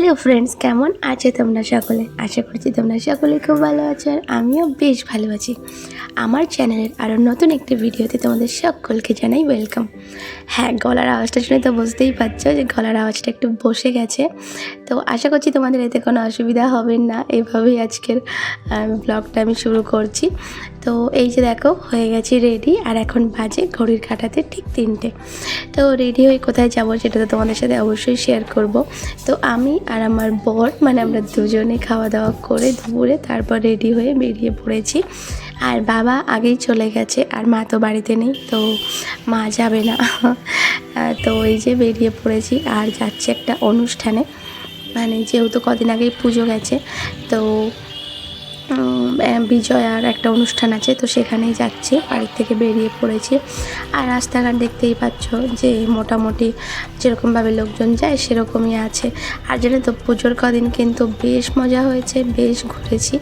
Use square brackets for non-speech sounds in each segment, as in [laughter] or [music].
Hello friends কেমন আছে তোমরা সকলে? আশা করছি তোমরা সকলে খুব ভালো আছো আর আমিও বেশ ভালো আছি। আমার চ্যানেলের আরও নতুন একটি ভিডিওতে তোমাদের সকলকে জানাই ওয়েলকাম হ্যাঁ গলার আওয়াজটা শুনে তো বুঝতেই পারছ যে গলার আওয়াজটা একটু বসে গেছে। তো আশা করছি তোমাদের এতে কোনো অসুবিধা হবে না। এভাবেই আজকের ব্লগটা আমি শুরু করছি। তো এই যে দেখো, হয়ে গেছি রেডি আর এখন বাজে ঘড়ির কাটাতে ঠিক তিনটে। তো রেডি হয়ে কোথায় যাব সেটা তো তোমাদের সাথে অবশ্যই শেয়ার করব। তো আমি আর আমার বর মানে আমরা দুজনে খাওয়া দাওয়া করে দুপুরে তারপর রেডি হয়ে বেরিয়ে পড়েছি। আর বাবা আগেই চলে গেছে, আর মা তো বাড়িতে নেই, তো মা যাবে না। তো এই যে বেরিয়ে পড়েছি, আর যাচ্ছে একটা অনুষ্ঠানে। মানে যেহেতু কদিন আগেই পুজো গেছে, তো বিজয়ার একটা অনুষ্ঠান আছে, তো সেখানেই যাচ্ছি, বাড়ির থেকে বেরিয়ে পড়েছি। আর রাস্তাঘাট দেখতেই পাচ্ছ যে মোটামুটি যেরকমভাবে লোকজন যায়, সেরকমই আছে। আর জানো তো, পুজোর কদিন কিন্তু বেশ মজা হয়েছে, বেশ ঘুরেছি।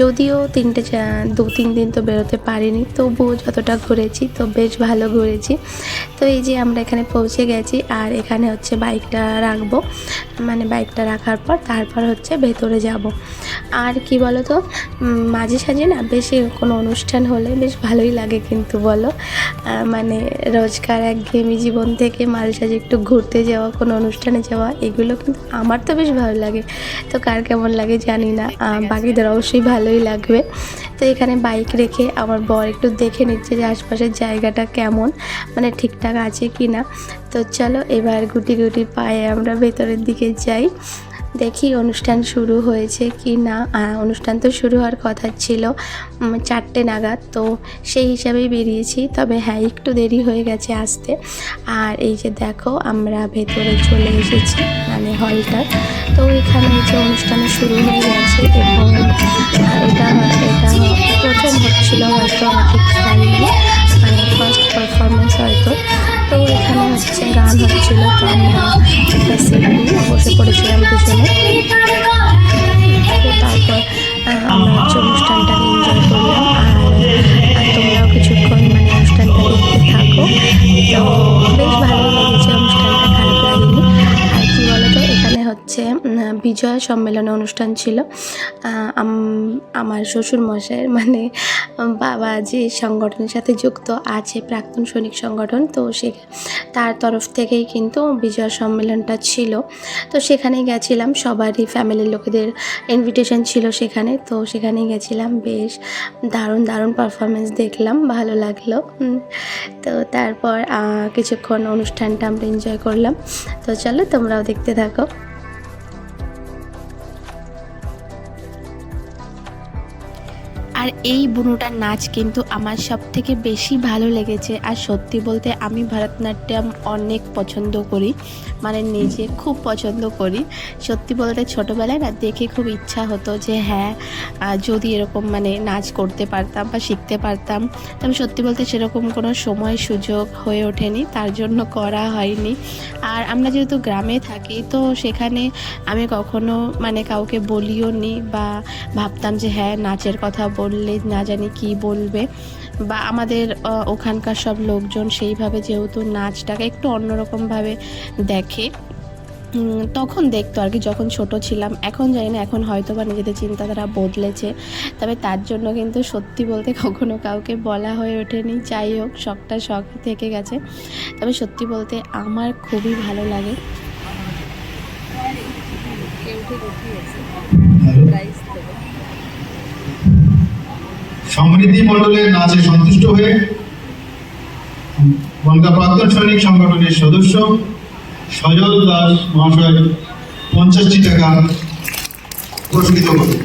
যদিও তিনটে দু, তিন দিন তো বেরোতে পারিনি, তবুও যতটা ঘুরেছি, তো বেশ ভালো ঘুরেছি। তো এই যে আমরা এখানে পৌঁছে গেছি, আর এখানে হচ্ছে বাইকটা রাখব। মানে বাইকটা রাখার পর তারপর হচ্ছে ভেতরে যাব। আর কি বলো তো মাঝে সাঝে না বেশি কোনো অনুষ্ঠান হলে বেশ ভালোই লাগে কিন্তু বলো। মানে রোজকার একঘেয়েমি জীবন থেকে মাঝে সাঝে একটু ঘুরতে যাওয়া, কোনো অনুষ্ঠানে যাওয়া, এগুলো কিন্তু আমার তো বেশ ভালো লাগে। তো কার কেমন লাগে জানি না। বাকিদের অবশ্যই ভালোই লাগবে। তো এখানে বাইক রেখে আমার বর একটু দেখে নিচ্ছে যে আশপাশের জায়গাটা কেমন মানে ঠিকঠাক আছে কি না তো চলো এবার গুটি গুটি পায়ে আমরা ভেতরের দিকে যাই। দেখি অনুষ্ঠান শুরু হয়েছে কি না। অনুষ্ঠান তো শুরু হওয়ার কথা ছিল চারটে নাগাদ, তো সেই হিসাবেই বেরিয়েছি। তবে হ্যাঁ একটু দেরি হয়ে গেছে আসতে। আর এই যে দেখো, আমরা ভেতরে চলে এসেছি মানে হলটা। তো এখানে যে অনুষ্ঠান শুরু হয়ে গেছে এবং এটা এটা প্রথম হচ্ছিল হয়তো খেয়াল মানে ফার্স্ট পারফরমেন্স হয়তো। তো এখানে হচ্ছে গান হচ্ছিল, তো আমরা বসে পড়েছিলাম দুজনে। হচ্ছে বিজয়া সম্মেলন অনুষ্ঠান ছিল। আমার শ্বশুর মশাইয়ের মানে বাবা যে সংগঠনের সাথে যুক্ত আছে, প্রাক্তন সৈনিক সংগঠন, তো সে, তার তরফ থেকেই কিন্তু বিজয় সম্মেলনটা ছিল। তো সেখানেই গেছিলাম, সবারই ফ্যামিলির লোকেদের ইনভিটেশন ছিল সেখানে। তো সেখানেই গেছিলাম, বেশ দারুণ দারুণ পারফরমেন্স দেখলাম, ভালো লাগল। তো তারপর কিছুক্ষণ অনুষ্ঠানটা আমরা এনজয় করলাম। তো চলো, তোমরাও দেখতে থাকো। আর এই বুনুটার নাচ কিন্তু আমার সব থেকে বেশি ভালো লেগেছে। আর সত্যি বলতে আমি ভরতনাট্যম অনেক পছন্দ করি মানে নিজে খুব পছন্দ করি। সত্যি বলতে ছোটোবেলায় না দেখে খুব ইচ্ছা হতো যে হ্যাঁ যদি এরকম মানে নাচ করতে পারতাম বা শিখতে পারতাম। তবে সত্যি বলতে সেরকম কোনো সময় সুযোগ হয়ে ওঠেনি, তার জন্য করা হয়নি। আর আমরা যেহেতু গ্রামে থাকি, তো সেখানে আমি কখনো মানে কাউকে বলিও নি বা ভাবতাম যে হ্যাঁ নাচের কথা বললে না জানি কি বলবে। বা আমাদের ওখানকার সব লোকজন সেইভাবে যেহেতু নাচটাকে একটু অন্যরকমভাবে দেখে তখন দেখতো আর কি যখন ছোট ছিলাম। এখন জানি না এখন হয়তো বা নিজেদের চিন্তাধারা বদলেছে। তবে তার জন্য কিন্তু সত্যি বলতে কখনো কাউকে বলা হয়ে ওঠেনি। যাই হোক শখটা শখ থেকে গেছে। তবে সত্যি বলতে আমার খুবই ভালো লাগে। সমৃদ্ধি মণ্ডলের নাচে সন্তুষ্ট হয়ে বনগা প্রাক্তন সৈনিক সংগঠনের সদস্য সজল দাস মহাশয় পঞ্চাশটি টাকা পুরস্কৃত করেন।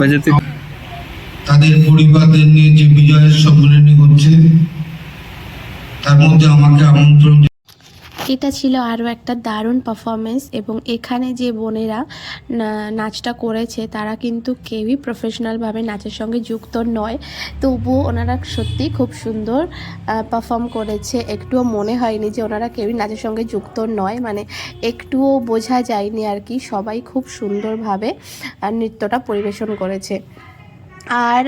বাজাতে তাদের পরিবারদের নিয়ে যে বিজয়ের সম্মেলনী হচ্ছে, তার মধ্যে আমাকে আমন্ত্রণ এটা ছিল আরও একটা দারুণ পারফরমেন্স এবং এখানে যে বোনেরা নাচটা করেছে, তারা কিন্তু কেউই প্রফেশনালভাবে নাচের সঙ্গে যুক্ত নয়। তবুও ওনারা সত্যি খুব সুন্দর পারফর্ম করেছে। একটুও মনে হয়নি যে ওনারা কেউই নাচের সঙ্গে যুক্ত নয়। মানে একটুও বোঝা যায়নি আর কি, সবাই খুব সুন্দরভাবে নৃত্যটা পরিবেশন করেছে। আর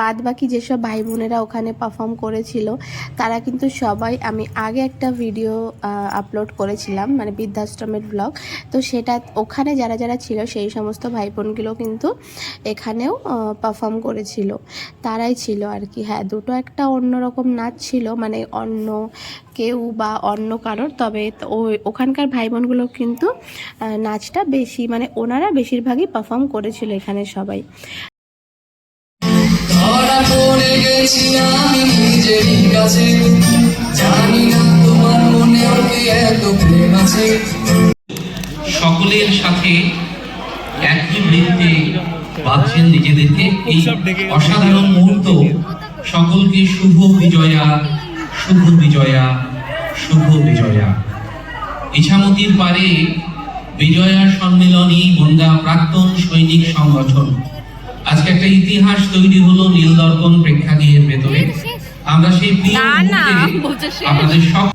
বাদ বাকি যেসব ভাই বোনেরা ওখানে পারফর্ম করেছিল, তারা কিন্তু সবাই আমি আগে একটা ভিডিও আপলোড করেছিলাম মানে বৃদ্ধাশ্রমের ব্লগ তো সেটা ওখানে যারা যারা ছিল সেই সমস্ত ভাই বোনগুলো কিন্তু এখানেও পারফর্ম করেছিল। তারাই ছিল আর কি হ্যাঁ দুটো একটা অন্যরকম নাচ ছিল মানে অন্য কেউ বা অন্য কারোর, তবে ওখানকার ভাই বোনগুলো কিন্তু নাচটা বেশি মানে ওনারা বেশিরভাগই পারফর্ম করেছিল এখানে সবাই। ধরা পড়ে গেছি আমি নিজেরই কাছে। জানি না তোমার মনেও কি এত প্রেম আছে। সকলের সাথে একই বৃত্তে বাঁধছেন নিজেদেরকে। এই অসাধারণ মুহূর্ত সকলকে শুভ বিজয়া শুভ বিজয়া শুভ বিজয়া। ইছামতির পারে বিজয়া সম্মেলনী বনগা প্রাক্তন সৈনিক সংগঠন আজকে একটা ইতিহাস তৈরি হলো নীল দর্পণ প্রেক্ষাগৃহের ভেতরে। আমরা সেই প্রিয় আপনাদের সব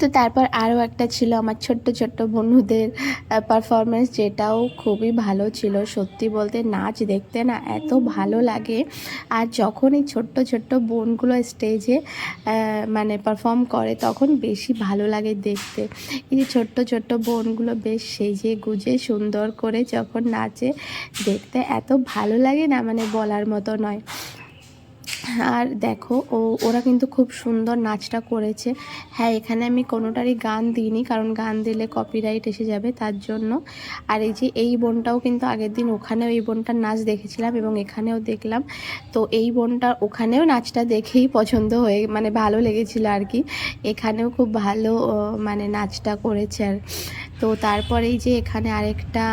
তো তারপর আরও একটা ছিল আমার ছোট্ট ছোট্ট বন্ধুদের পারফরমেন্স যেটাও খুবই ভালো ছিল। সত্যি বলতে নাচ দেখতে না এত ভালো লাগে। আর যখন এই ছোট্ট ছোট্ট বোনগুলো স্টেজে মানে পারফর্ম করে, তখন বেশি ভালো লাগে দেখতে। এই যে ছোট্ট ছোট্ট বোনগুলো বেশ সেজে গুজে সুন্দর করে যখন নাচে, দেখতে এত ভালো লাগে না মানে বলার মতো নয়। আর দেখো, ও, ওরা কিন্তু খুব সুন্দর নাচটা করেছে। হ্যাঁ এখানে আমি কোনোটারই গান দিইনি, কারণ গান দিলে কপিরাইট এসে যাবে তার জন্য। আর এই যে এই বোনটাও কিন্তু আগের দিন ওখানেও এই বোনটার নাচ দেখেছিলাম এবং এখানেও দেখলাম। তো এই বোনটা ওখানেও নাচটা দেখেই পছন্দ হয়ে মানে ভালো লেগেছিল আর কি। এখানেও খুব ভালো মানে নাচটা করেছে আর তো তারপরেই যে এখানে আরেকটা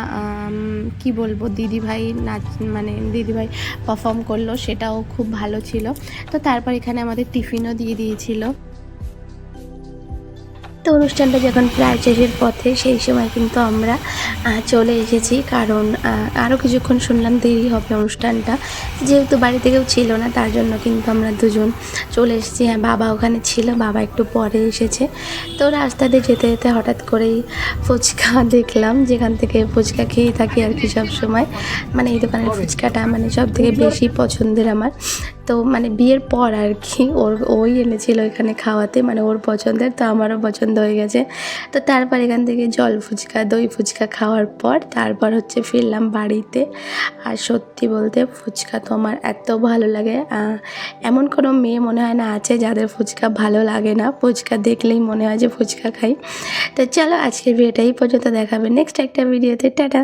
কি বলব, দিদিভাই নাচ মানে দিদিভাই পারফর্ম করল, সেটাও খুব ভালো ছিল। তো তারপর এখানে আমাদের টিফিনও দিয়ে দিয়েছিল। তো অনুষ্ঠানটা যখন প্রায় শেষের পথে, সেই সময় কিন্তু আমরা চলে এসেছি। কারণ আরও কিছুক্ষণ শুনলাম দেরি হবে অনুষ্ঠানটা। যেহেতু বাড়িতে কেউ ছিল না, তার জন্য কিন্তু আমরা দুজন চলে এসেছি। হ্যাঁ বাবা ওখানে ছিল, বাবা একটু পরে এসেছে। তো রাস্তাতে যেতে যেতে হঠাৎ করেই ফুচকা [laughs] দেখলাম, যেখান থেকে ফুচকা খেয়ে থাকি আর কি সব সময় মানে এই দোকানের ফুচকাটা মানে সব থেকে বেশি পছন্দের আমার। তো মানে বিয়ের পর আর কি, ওর, ওই এনেছিল এখানে খাওয়াতে মানে ওর পছন্দের, তো আমারও পছন্দ হয়ে গেছে। তো তারপর এখান থেকে জল ফুচকা, দই ফুচকা খাওয়ার পর তারপর হচ্ছে ফিরলাম বাড়িতে। আর সত্যি বলতে ফুচকা তো আমার এত ভালো লাগে। এমন কোনো মেয়ে মনে হয় না আছে যাদের ফুচকা ভালো লাগে না। ফুচকা দেখলেই মনে হয় যে ফুচকা খাই। তো চলো আজকের ভিডিওটা এই পর্যন্ত দেখাবে। নেক্সট একটা ভিডিওতে। টাটা।